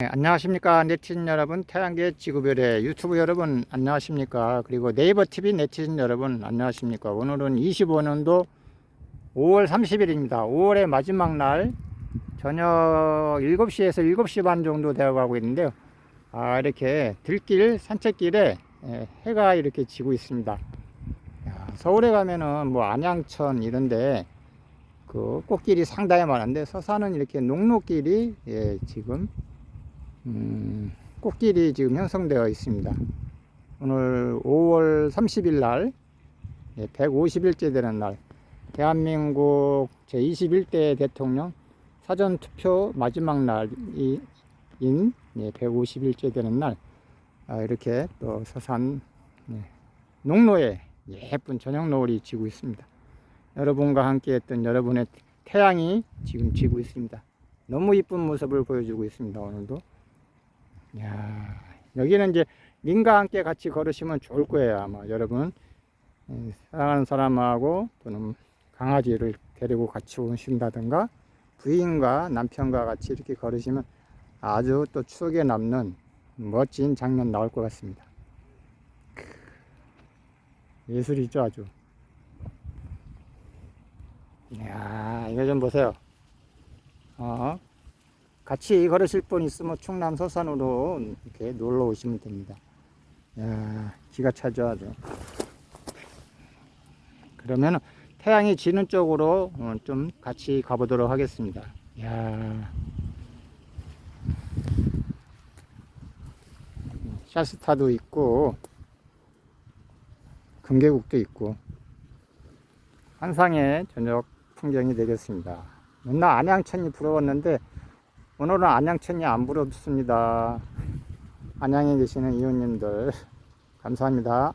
네, 안녕하십니까 네티즌 여러분 태양계 지구별의 유튜브 여러분 안녕하십니까? 그리고 네이버 TV 네티즌 여러분 안녕하십니까? 오늘은 25년도 5월 30일입니다. 5월의 마지막 날 저녁 7시에서 7시 반 정도 되어 가고 있는데요. 아 이렇게 들길 산책길에 예, 해가 이렇게 지고 있습니다. 야, 서울에 가면은 뭐 안양천 이런데 그 꽃길이 상당히 많은데 서산은 이렇게 농로길이 예, 지금 음, 꽃길이 지금 형성되어 있습니다. 오늘 5월 30일 날, 150일째 되는 날, 대한민국 제21대 대통령 사전투표 마지막 날인 150일째 되는 날, 아, 이렇게 또 서산 예, 농로에 예쁜 저녁 노을이 지고 있습니다. 여러분과 함께 했던 여러분의 태양이 지금 지고 있습니다. 너무 이쁜 모습을 보여주고 있습니다. 오늘도. 야, 여기는 이제 민과 함께 같이 걸으시면 좋을 거예요. 아마 여러분 예, 사랑하는 사람하고 또는 강아지를 데리고 같이 오신다든가 부인과 남편과 같이 이렇게 걸으시면 아주 또 추억에 남는 멋진 장면 나올 것 같습니다. 크, 예술이죠, 아주. 이야, 이거 좀 보세요. 어, 같이 걸으실 분 있으면 충남 서산으로 이렇게 놀러 오시면 됩니다. 야, 기가 차죠. 그러면 태양이 지는 쪽으로 어, 좀 같이 가보도록 하겠습니다. 야. 샤스타도 있고, 금계국도 있고, 환상의 저녁 풍경이 되겠습니다. 맨날 안양천이 부러웠는데, 오늘은 안양천이 안 부럽습니다. 안양에 계시는 이웃님들, 감사합니다.